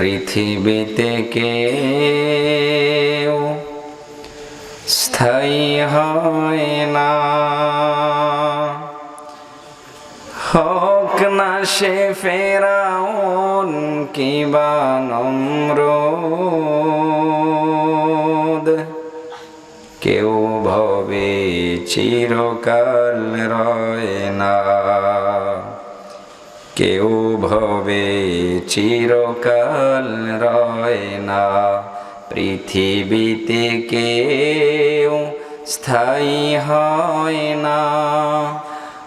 পৃথিবীতে কেউ স্থায়ী হয় না। হোক না সে ফেরাউন কিবা নম্রদ, কেউ ভবে চিরকাল রয় না। কেউ ভবে চিরকাল রয় না। পৃথিবীতে কেউ স্থায়ী হয় না।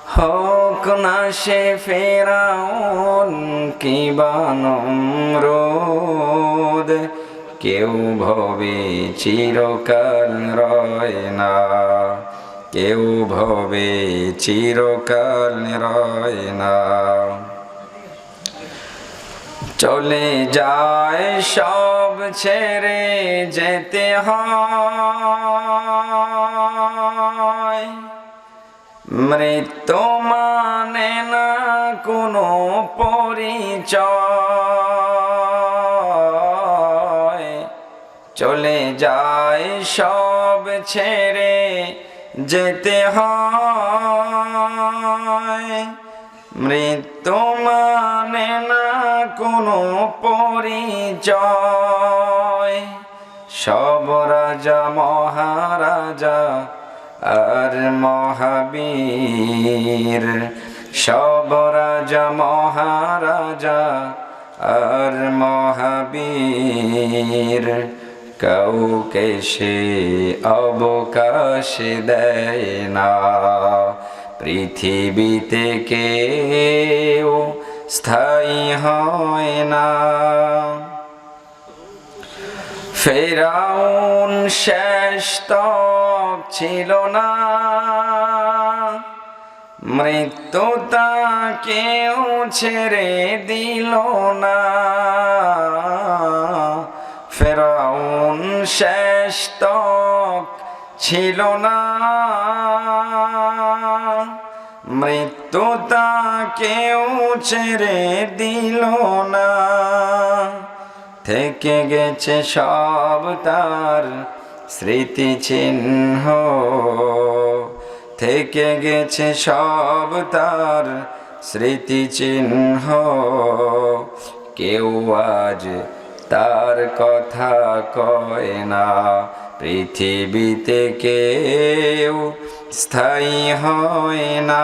হক না সে ফেরাউন কিবা নম্রদ। কেউ ভবে চিরকাল রয় না। কেউ ভবে চিরকাল রয় না। চলে যায়, সব ছেড়ে যেতে হয়। মৃত্যু মানে না কোনো পরিচয়। চলে যায়, সব ছেড়ে যেতে হয়। মৃত্যু কোনো পরিচয়। সব রাজা, মহারাজা আর মহাবীর। সব রাজা, মহারাজা আর মহাবীর। কাউকে সে অবকাশ দেয় না। পৃথিবীতে কেউ স্থায়ী হয় না। ফেরাউন শেষ তক ছিল না। মৃত্যু তাকেও ছেড়ে দিল না। ফেরাউন শেষ তক ছিল না। মৃত্যু তাকেও ছেড়ে দিল না। থেকে গেছে সব তার স্মৃতি চিহ্ন থেকে গেছে সব তার স্মৃতি চিহ্ন কেউ আজ তার কথা কয় না। পৃথিবীতে কেউ স্থায়ী হয় না।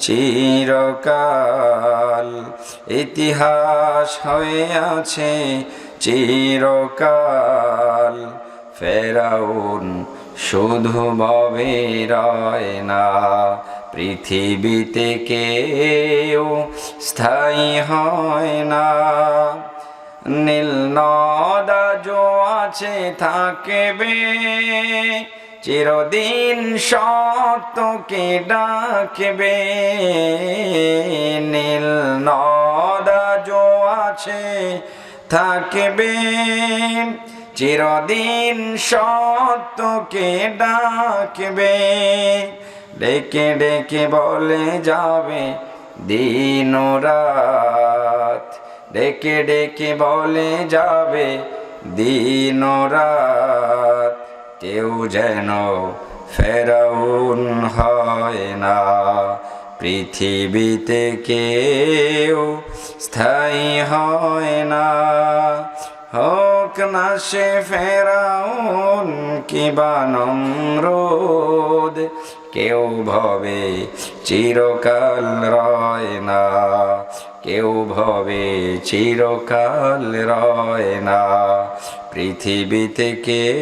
চিরকাল ইতিহাস হয়ে আছে চিরকাল। ফেরাউন শুধু ববে রয় না, পৃথিবীতে কেউ স্থায়ী হয় না। নীল নদা জো আছে, থাকবে চিরদিন সত্যকে ডাকবে। নীল নদা জো আছে, থাকবে। চিরদিন সত্যকে ডাকবে। ডেকে ডেকে বলে যাবে দিন রাত। ডেকে ডেকে বলে যাবে দিন রাত। কেউ যেন ফেরাউন হয় না। পৃথিবীতে কেউ স্থায়ী হয় না। হোক না সে ফেরাউন কিবা নম্রদ? কেউ ভবে চিরকাল রয় না। কেউ ভবে চিরকাল রয় না। পৃথিবী থেকে